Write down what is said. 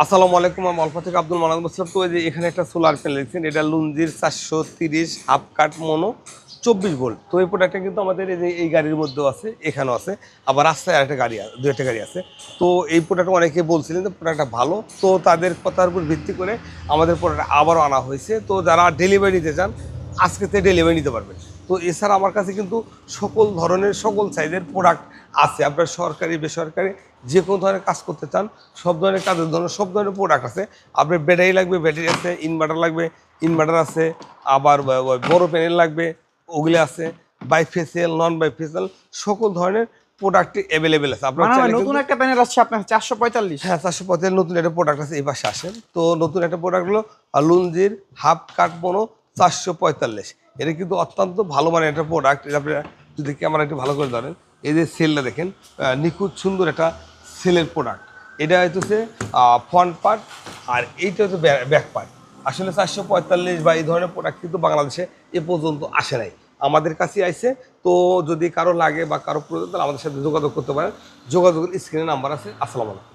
আসসালামু আলাইকুম, আমি অল্প থেকে আব্দুল মানাদ বলছিলাম। তো যে এখানে একটা সোলার প্যানেল দেখছেন, এটা লুঞ্জির চারশো তিরিশ হাফ কাট মনো চব্বিশ ভোল্ট। তো এই প্রোডাক্টটা কিন্তু আমাদের এই যে এই গাড়ির মধ্যেও আছে, এখানেও আছে। আবার রাস্তায় আরেকটা গাড়ি দু একটা গাড়ি আছে। তো এই প্রোডাক্ট অনেকে বলছিলেন যে প্রোডাক্টটা ভালো। তো তাদের কথার উপর ভিত্তি করে আমাদের প্রোডাক্ট আবারও আনা হয়েছে। তো যারা ডেলিভারি নিতে চান, আজকে আজকেতে ডেলিভারি নিতে পারবেন। তো এছাড়া আমার কাছে কিন্তু সকল ধরনের, সকল সাইজের প্রোডাক্ট আছে। আপনার সরকারি, বেসরকারি যে কোনো ধরনের কাজ করতে চান সব ধরনের কাজের জন্য সব ধরনের প্রোডাক্ট আছে। আপনার ব্যাটারি লাগবে ব্যাটারি আছে ইনভার্টার লাগবে ইনভার্টার আছে আবার বড় প্যানেল লাগবে ওগুলো আছে বাইফেসিয়াল নন বাইফেসিয়াল সকল ধরনের প্রোডাক্ট অ্যাভেলেবেল আছে। আপনার মানে নতুন একটা প্যানেল আসছে আপনার চারশো পঁয়তাল্লিশ। হ্যাঁ চারশো পঁয়তাল্লিশ নতুন একটা প্রোডাক্ট আছে এই পাশে আসেন। তো নতুন একটা প্রোডাক্ট হলো লুঞ্জির হাফ কাট বোনো চারশো পঁয়তাল্লিশ। এটা কিন্তু অত্যন্ত ভালো মানের একটা প্রোডাক্ট এটা আপনি যদি ক্যামেরা একটু ভালো করে ধরেন এই যে সেলটা দেখেন নিখুঁত সুন্দর একটা সেলের প্রোডাক্ট এটা হচ্ছে ফ্রন্ট পার্ট আর এইটা হচ্ছে ব্যাক পার্ট আসলে চারশো পঁয়তাল্লিশ বা এই ধরনের প্রোডাক্ট কিন্তু বাংলাদেশে এ পর্যন্ত আসে নাই। আমাদের কাছে আইছে। তো যদি কারও লাগে বা কারও প্রয়োজন, তাহলে আমাদের সাথে যোগাযোগ করতে পারেন। যোগাযোগের স্ক্রিনে নাম্বার আছে। আসসালামু আলাইকুম।